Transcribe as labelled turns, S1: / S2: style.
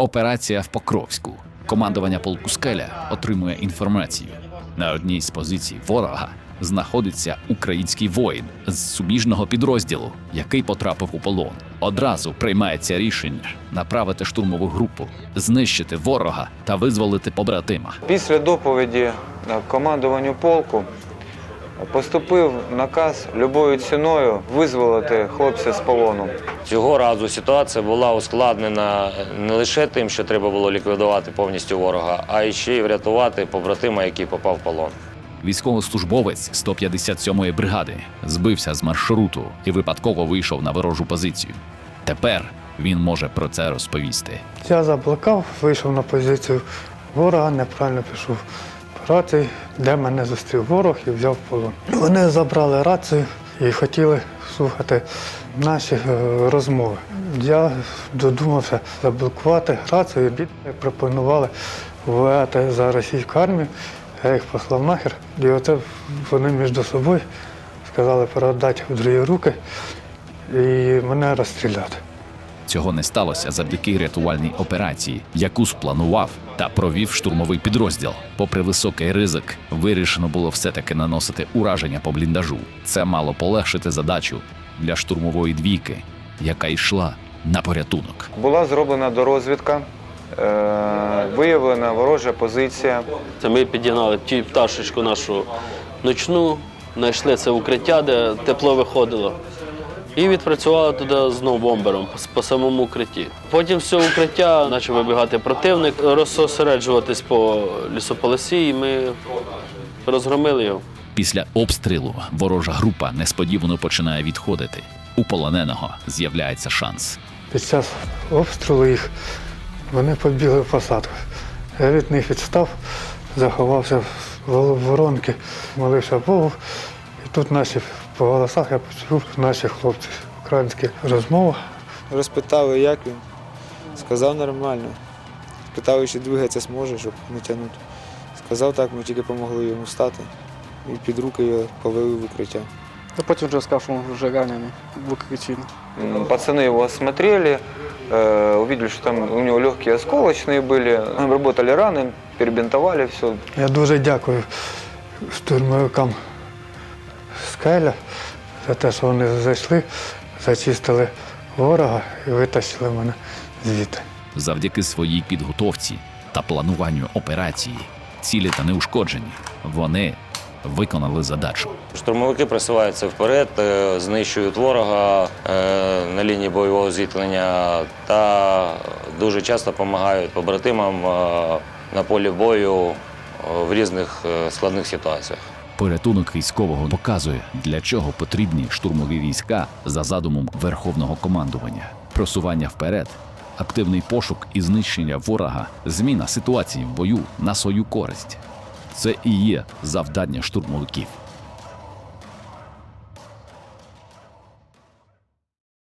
S1: Операція в Покровську. Командування полку Скеля отримує інформацію. На одній з позицій ворога знаходиться український воїн з суміжного підрозділу, який потрапив у полон. Одразу приймається рішення направити штурмову групу, знищити ворога та визволити побратима.
S2: Після доповіді командуванню полку поступив наказ любою ціною визволити хлопця з полону.
S3: Цього разу ситуація була ускладнена не лише тим, що треба було ліквідувати повністю ворога, а й ще й врятувати побратима, який попав в полон.
S1: Військовослужбовець 157-ї бригади збився з маршруту і випадково вийшов на ворожу позицію. Тепер він може про це розповісти.
S4: Я заблукав, вийшов на позицію ворога, неправильно пішов рації, де мене зустрів ворог і взяв полон. Вони забрали рацію і хотіли слухати наші е, розмови. Я додумався заблокувати рацію, і пропонували воювати за російську армію. Я їх послав нахер. І оце вони між собою сказали передати в другі руки і мене розстріляти.
S1: Цього не сталося завдяки рятувальній операції, яку спланував та провів штурмовий підрозділ. Попри високий ризик, вирішено було все-таки наносити ураження по бліндажу. Це мало полегшити задачу для штурмової двійки, яка йшла на порятунок.
S2: Була зроблена дорозвідка, е, виявлена ворожа позиція.
S5: Це ми підігнали ті пташечку нашу ночну, знайшли це укриття, де тепло виходило. І відпрацювали туди знову бомбером по- самому укритті. Потім з цього укриття почав вибігати противник, розсосереджуватись по лісополосі, і ми розгромили його.
S1: Після обстрілу ворожа група несподівано починає відходити. У полоненого з'являється шанс.
S4: Під час обстрілу їх вони побігли в посадку. Я від них відстав, заховався в воронки, молився Богу. І тут наші по голосах я почув наші хлопці українські розмови.
S6: Розпитали, як він. Сказав нормально. Питали, чи двигатися зможе, щоб не тягнути. Сказав так, ми тільки допомогли йому встати. І під руки його повели в укриття.
S7: А потім вже сказав, що він вже ранений в укритті.
S2: М, Пацаны его осмотрели, э, увидели, что там у него легкие осколочные были, обработали раны, перебинтовали все.
S4: Я дуже дякую штурмовикам Скеля за те, що вони зайшли, зачистили ворога і витащили мене звідти.
S1: Завдяки своїй підготовці та плануванню операції, цілі та неушкоджені, вони виконали задачу.
S3: Штурмовики просуваються вперед, е, знищують ворога е, на лінії бойового зіткнення та дуже часто допомагають побратимам е, на полі бою в різних складних ситуаціях.
S1: Порятунок військового показує, для чого потрібні штурмові війська за задумом верховного командування, просування вперед, активний пошук і знищення ворога, зміна ситуації в бою на свою користь. Це і є завдання штурмовиків.